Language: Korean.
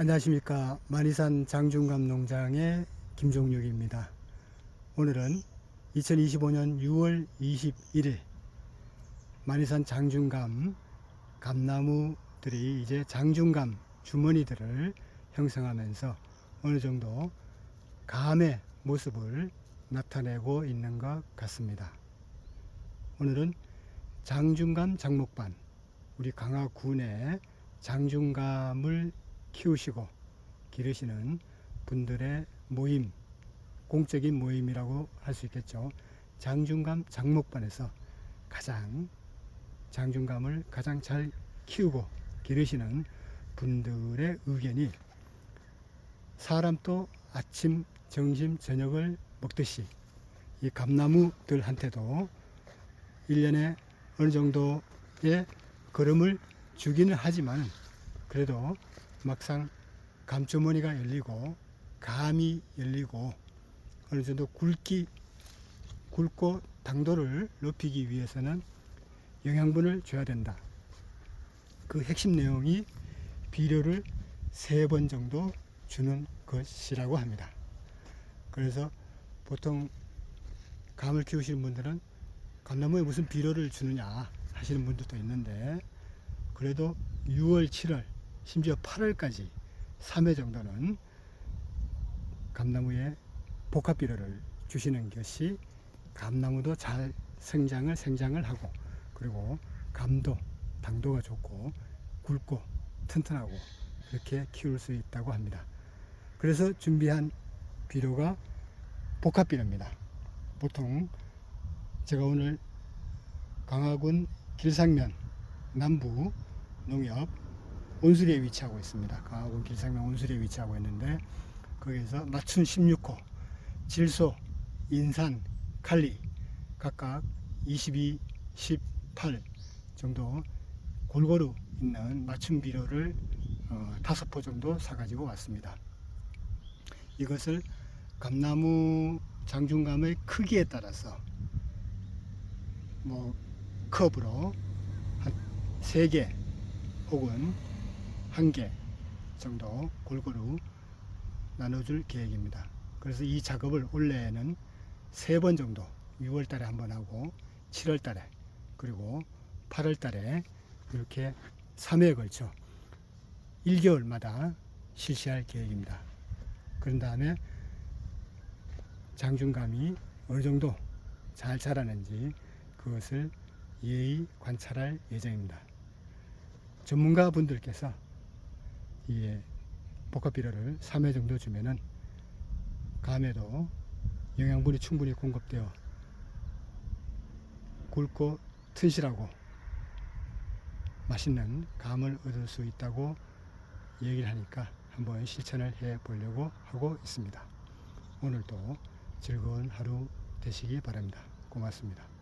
안녕하십니까 만이산 장중감 농장의 김종육입니다. 오늘은 2025년 6월 21일 만이산 장중감 감나무들이 이제 장중감 주머니들을 형성하면서 어느 정도 감의 모습을 나타내고 있는 것 같습니다. 오늘은 장중감 장목반 우리 강화군의 장중감을 키우시고 기르시는 분들의 모임, 공적인 모임이라고 할 수 있겠죠. 장중감 장목반에서 가장 장중감을 가장 잘 키우고 기르시는 분들의 의견이 사람도 아침, 점심, 저녁을 먹듯이 이 감나무들한테도 1년에 어느 정도의 걸음을 주기는 하지만 그래도 막상 감주머니가 열리고 감이 열리고 어느 정도 굵기 굵고 당도를 높이기 위해서는 영양분을 줘야 된다. 그 핵심 내용이 비료를 세 번 정도 주는 것이라고 합니다. 그래서 보통 감을 키우시는 분들은 감나무에 무슨 비료를 주느냐 하시는 분들도 있는데 그래도 6월, 7월, 심지어 8월까지 3회 정도는 감나무에 복합 비료를 주시는 것이 감나무도 잘 성장을 생장을 하고 그리고 감도 당도가 좋고 굵고 튼튼하고 그렇게 키울 수 있다고 합니다. 그래서 준비한 비료가 복합 비료입니다. 보통 제가 오늘 강화군 길상면 남부 농협 온수리에 위치하고 있습니다. 강화군 길상면 온수리에 위치하고 있는데 거기서 맞춘 16호, 질소, 인산, 칼리 각각 22, 18 정도 골고루 있는 맞춤 비료를 어, 다섯 포 정도 사가지고 왔습니다. 이것을 감나무 장중감의 크기에 따라서 뭐 컵으로 한세개 혹은 한 개 정도 골고루 나눠줄 계획입니다. 그래서 이 작업을 올해는 세 번 정도 6월 달에 한 번 하고 7월 달에 그리고 8월 달에 이렇게 3회에 걸쳐 1개월마다 실시할 계획입니다. 그런 다음에 장중감이 어느 정도 잘 자라는지 그것을 예의 관찰할 예정입니다. 전문가 분들께서 이 복합 비료를 3회 정도 주면은 감에도 영양분이 충분히 공급되어 굵고 튼실하고 맛있는 감을 얻을 수 있다고 얘기를 하니까 한번 실천을 해 보려고 하고 있습니다. 오늘도 즐거운 하루 되시기 바랍니다. 고맙습니다.